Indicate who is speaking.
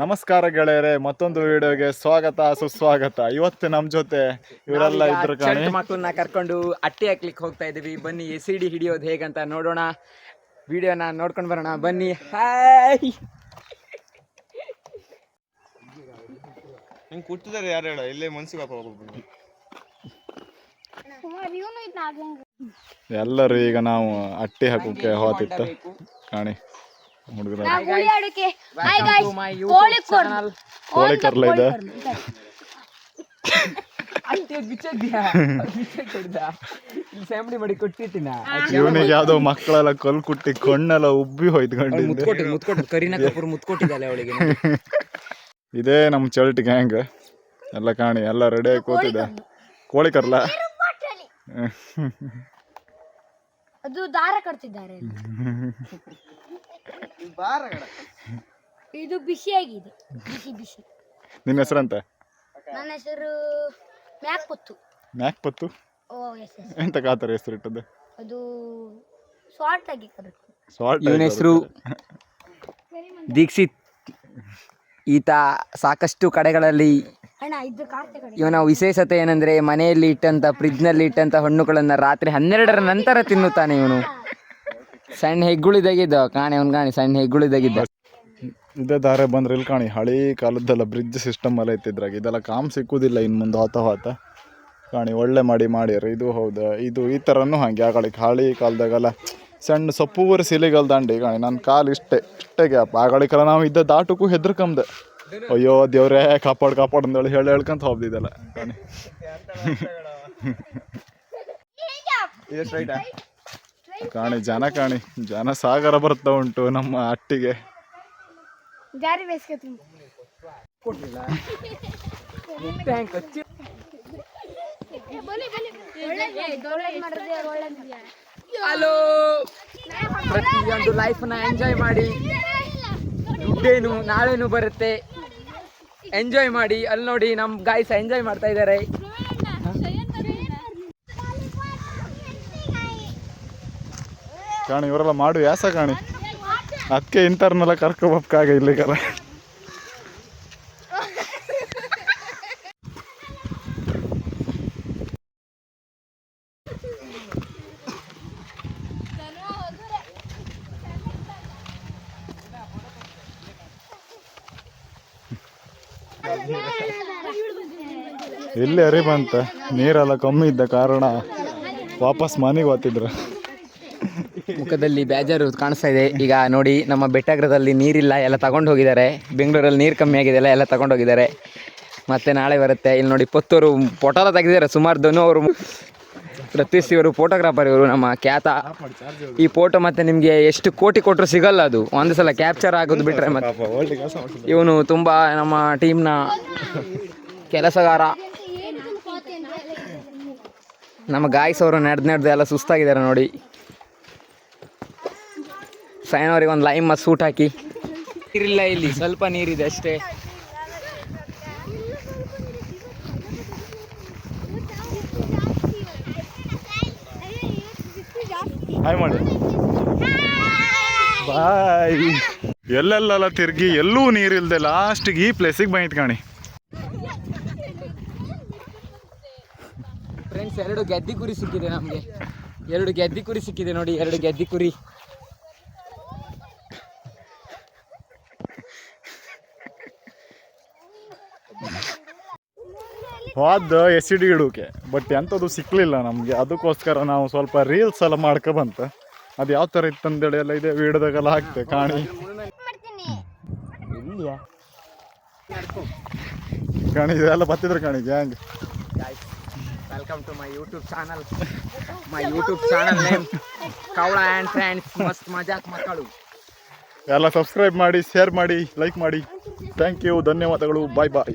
Speaker 1: ನಮಸ್ಕಾರ ಗೆಳೆಯರೆ ಮತ್ತೊಂದು ವಿಡಿಯೋಗೆ ಸ್ವಾಗತ ಸುಸ್ವಾಗತ. ಇವತ್ತು ನಮ್ಮ ಜೊತೆ ಇವರೆಲ್ಲ ಇದ್ರು ಕಾಣಿ.
Speaker 2: ಮಕ್ಕಳನ್ನ ಕರ್ಕೊಂಡು ಅಟ್ಟಿ ಹಾಕ್ಲಿಕ್ಕೆ ಹೋಗ್ತಾ ಇದೀವಿ. ಬನ್ನಿ ಸಿಡಿ ಸಿ ಡಿ ಹಿಡಿಯೋದು ಹೇಗಂತ ನೋಡೋಣ. ವಿಡಿಯೋನ ನೋಡ್ಕೊಂಡು ಬರೋಣ. ಬನ್ನಿ ಹಾಯ್!
Speaker 3: ಹೆಂಗ್ ಕೂತಿದಾರೆ ಯಾರು ಹೇಳ? ಇಲ್ಲೇ ಮನ್ಸಿಗೆ
Speaker 1: ಎಲ್ಲರೂ ಈಗ ನಾವು ಅಟ್ಟಿ ಹಾಕೋಕೆ ಹೋತಿತ್ತು ಕಾಣಿ. ಹುಡುಗರ. ಕೋಳಿ ಕರ್ಲ ಇದೆ. ಇವನಿಗೆ ಯಾವ್ದೋ ಮಕ್ಕಳೆಲ್ಲ ಕಲ್ ಕುಟ್ಟಿ ಕಣ್ಣೆಲ್ಲ ಉಬ್ಬಿ
Speaker 2: ಹೋಯ್ತು ಕರೀನಾ ಕಪೂರ್ ಮುತ್ಕೊಟ್ಟಿದ್ದಾಳೆ ಅವಳಿಗೆ.
Speaker 1: ಇದೇ ನಮ್ಮ ಚರ್ಟ್ ಗ್ಯಾಂಗ್ ಎಲ್ಲ ಕಾಣಿ ಎಲ್ಲ ರೆಡಿ ಆಗಿ ಕೂತಿದೆ. ಕೋಳಿ ಕರ್ಲ?
Speaker 4: ಅದು ದಾರ ಕಟ್ತಿದ್ದಾರೆ. ಇದು ಬಿಸಿಯಾಗಿದೆ ಬಿಸಿ ಬಿಸಿ.
Speaker 1: ನಿನ್ನ ಅಂತ
Speaker 4: ನನ್ನ ಹೆಸರು ಮ್ಯಾಕ್ಪುತ್ತು.
Speaker 1: ಮ್ಯಾಕ್ ಪತ್ತು
Speaker 4: ಓ ಎಸ್ ಎಸ್.
Speaker 1: ಎಂತ ಕಾತರ ಹೆಸರು ಇಟ್ಟದ್ದು?
Speaker 4: ಅದು ಸಾಲ್ಟ್ ಆಗಿ ಕರೆಕ್ಟ್
Speaker 1: ಸಾಲ್ಟ್
Speaker 2: ಇವನ ಹೆಸರು ದೀಕ್ಷಿತ್. ಈತ ಸಾಕಷ್ಟು ಕಡೆಗಳಲ್ಲಿ
Speaker 4: ಅಣ್ಣ ಇದು
Speaker 2: ಇವನ ವಿಶೇಷತೆ ಏನಂದ್ರೆ ಮನೆಯಲ್ಲಿ ಇಟ್ಟಂತ ಫ್ರಿಜ್ನಲ್ಲಿ ಇಟ್ಟಂತ ಹಣ್ಣುಗಳನ್ನ ರಾತ್ರಿ ಹನ್ನೆರಡರ ನಂತರ ತಿನ್ನುತ್ತಾನೆ ಇವನು. ಸಣ್ಣ ಹೆಗ್ಗುಳಿದಾಗಿದ್ದ ಕಾಣಿ ಅವ್ನು ಕಾಣಿ ಸಣ್ಣ ಹೆಗ್ಗುಳಿದಾಗಿದ್ದ
Speaker 1: ಇದೇ ದಾರೆ ಬಂದ್ರೆ ಇಲ್ಲಿ ಕಾಣಿ ಹಳಿ ಕಾಲದ್ದೆಲ್ಲ ಬ್ರಿಡ್ಜ್ ಸಿಸ್ಟಮ್ ಎಲ್ಲ ಇತ್ತಿದ್ರಾಗ. ಇದೆಲ್ಲ ಕಾಮ್ ಸಿಕ್ಕುದಿಲ್ಲ ಇನ್ನು ಮುಂದೆ ಹೋತ ಹೋತ ಕಾಣಿ ಒಳ್ಳೆ ಮಾಡಿ ಮಾಡ್ಯಾರ ಇದು ಹೌದ ಇದು ಈ ಥರನೂ ಹಾಗೆ. ಆಗಳಿಕ್ ಹಳಿ ಕಾಲದಾಗೆಲ್ಲ ಸಣ್ಣ ಸೊಪ್ಪುವರೆ ಸಿಲಿಗಲ್ ದಾಂಡಿ ಕಾಣಿ ನನ್ನ ಕಾಲು ಇಷ್ಟೇ ಇಷ್ಟೇ ಗ್ಯಾಪ್. ಆಗಳಿಕಲ್ಲ ನಾವು ಇದ್ದ ದಾಟಕ್ಕೂ ಹೆದ್ರಕಂಬ್ದ. ಅಯ್ಯೋ ದೇವ್ರೇ ಕಾಪಾಡು ಕಾಪಾಡು ಅಂದೇಳಿ ಹೇಳಿ ಹೇಳ್ಕೊಂತ ಹೋಗ್ದಿದ್ದಲ್ಲ ಕಾಣಿ. ಕಾಣಿ ಜನ ಕಾಣಿ ಜನ ಸಾಗರ ಬರ್ತಾ ಉಂಟು ನಮ್ಮ ಅಟ್ಟಿಗೆ.
Speaker 4: ಜಾರಿ
Speaker 2: ಹಲೋ ಪ್ರತಿಯೊಂದು ಲೈಫ್ನ ಎಂಜಾಯ್ ಮಾಡಿ. ದುಡ್ಡೇನು ನಾಳೆನು ಬರುತ್ತೆ. ಎಂಜಾಯ್ ಮಾಡಿ. ಅಲ್ಲಿ ನೋಡಿ ನಮ್ಮ ಗಾಯ್ಸ್ ಎಂಜಾಯ್ ಮಾಡ್ತಾ ಇದ್ದಾರೆ.
Speaker 1: ಕಾಣಿ, ಇವರೆಲ್ಲ ಮಾಡು ಯಾಸ ಕಾಣಿ. ಅದಕ್ಕೆ ಇಂಥರ್ನೆಲ್ಲ ಕರ್ಕೊಬೇಕಾಗ ಕರ ಎಲ್ಲಿ ಅರಿ ಬಂತ? ನೀರೆಲ್ಲ ಕಮ್ಮಿ ಇದ್ದ ಕಾರಣ ವಾಪಸ್ ಮನೆಗೆ ಹೋಗ್ತಿದ್ರು
Speaker 2: ಮುಖದಲ್ಲಿ ಬೇಜಾರು ಕಾಣಿಸ್ತಾ ಇದೆ. ಈಗ ನೋಡಿ, ನಮ್ಮ ಬೆಟ್ಟಗ್ರದಲ್ಲಿ ನೀರಿಲ್ಲ, ಎಲ್ಲ ತಗೊಂಡು ಹೋಗಿದ್ದಾರೆ. ಬೆಂಗಳೂರಲ್ಲಿ ನೀರು ಕಮ್ಮಿ ಆಗಿದೆ, ಎಲ್ಲ ತಗೊಂಡು ಹೋಗಿದ್ದಾರೆ. ಮತ್ತೆ ನಾಳೆ ಬರುತ್ತೆ. ಇಲ್ಲಿ ನೋಡಿ, ಪೊತ್ತೂರು ಫೋಟೋ ಎಲ್ಲ ತೆಗೆದಿದ್ದಾರೆ. ಸುಮಾರು ಧನು ಅವರು ಪ್ರತೀಶ್ ಇವರು ಫೋಟೋಗ್ರಾಫರ್ ಇವರು, ನಮ್ಮ ಖ್ಯಾತ. ಈ ಫೋಟೋ ಮತ್ತೆ ನಿಮಗೆ ಎಷ್ಟು ಕೋಟಿ ಕೊಟ್ಟರು ಸಿಗಲ್ಲ ಅದು. ಒಂದು ಸಲ ಕ್ಯಾಪ್ಚರ್ ಆಗೋದು ಬಿಟ್ರೆ ಮತ್ತೆ. ಇವನು ತುಂಬ ನಮ್ಮ ಟೀಮ್ನ ಕೆಲಸಗಾರ. ನಮ್ಮ ಗಾಯ್ಸ್ ಅವರು ನಡೆದು ನಡೆದು ಎಲ್ಲ ಸುಸ್ತಾಗಿದ್ದಾರೆ ನೋಡಿ. ಸೈನ್ ಅವ್ರಿಗೆ ಒಂದು ಲೈಮ್ ಮತ್ತು ಸೂಟ್ ಹಾಕಿ. ನೀರಿಲ್ಲ ಇಲ್ಲಿ ಸ್ವಲ್ಪ ನೀರಿದೆ ಅಷ್ಟೇ.
Speaker 1: ಹಾಯ್ ಮಾಡಿ ಬಾಯ್ ಎಲ್ಲೆಲ್ಲ ತಿರ್ಗಿ ಎಲ್ಲೂ ನೀರಿಲ್ದೆ ಲಾಸ್ಟಿಗೆ ಈ ಪ್ಲೇಸಿಗೆ ಬಂದಿತ್ತು ಕಾಣಿ.
Speaker 2: ಫ್ರೆಂಡ್ಸ್ ಎರಡು ಗೆದ್ದಿ ಕುರಿ ಸಿಕ್ಕಿದೆ ನಮಗೆ. ಎರಡು ಗೆದ್ದಿ ಕುರಿ ಸಿಕ್ಕಿದೆ ನೋಡಿ ಎರಡು ಗೆದ್ದಿ ಕುರಿ.
Speaker 1: ಹೋದ ಎಸ್ ಸಿ ಡಿ ಇಡೋಕೆ. ಬಟ್ ಎಂಥದ್ದು ಸಿಕ್ಕಲಿಲ್ಲ ನಮಗೆ. ಅದಕ್ಕೋಸ್ಕರ ನಾವು ಸ್ವಲ್ಪ ರೀಲ್ಸ್ ಎಲ್ಲ ಮಾಡ್ಕೊ ಬಂತ ಅದು ಯಾವ ಥರ ಇತ್ತಂದೇಳಿ ಎಲ್ಲ ಇದೆ ವೀಡಿಯೋದಾಗೆಲ್ಲ ಹಾಕ್ತೆ ಕಾಣಿ. ಕಾಣಿ ಇದೆಲ್ಲ ಬತ್ತಿದ್ರು ಕಾಣಿ gang
Speaker 2: welcome to my YouTube channel my YouTube channel name Kavala and friends ಮಸ್ತ್ ಮಜಾಕ್ ಮಕ್ಕಳು.
Speaker 1: ಎಲ್ಲ ಸಬ್ಸ್ಕ್ರೈಬ್ ಮಾಡಿ ಶೇರ್ ಮಾಡಿ ಲೈಕ್ ಮಾಡಿ. ಥ್ಯಾಂಕ್ ಯು ಧನ್ಯವಾದಗಳು. ಬಾಯ್ ಬಾಯ್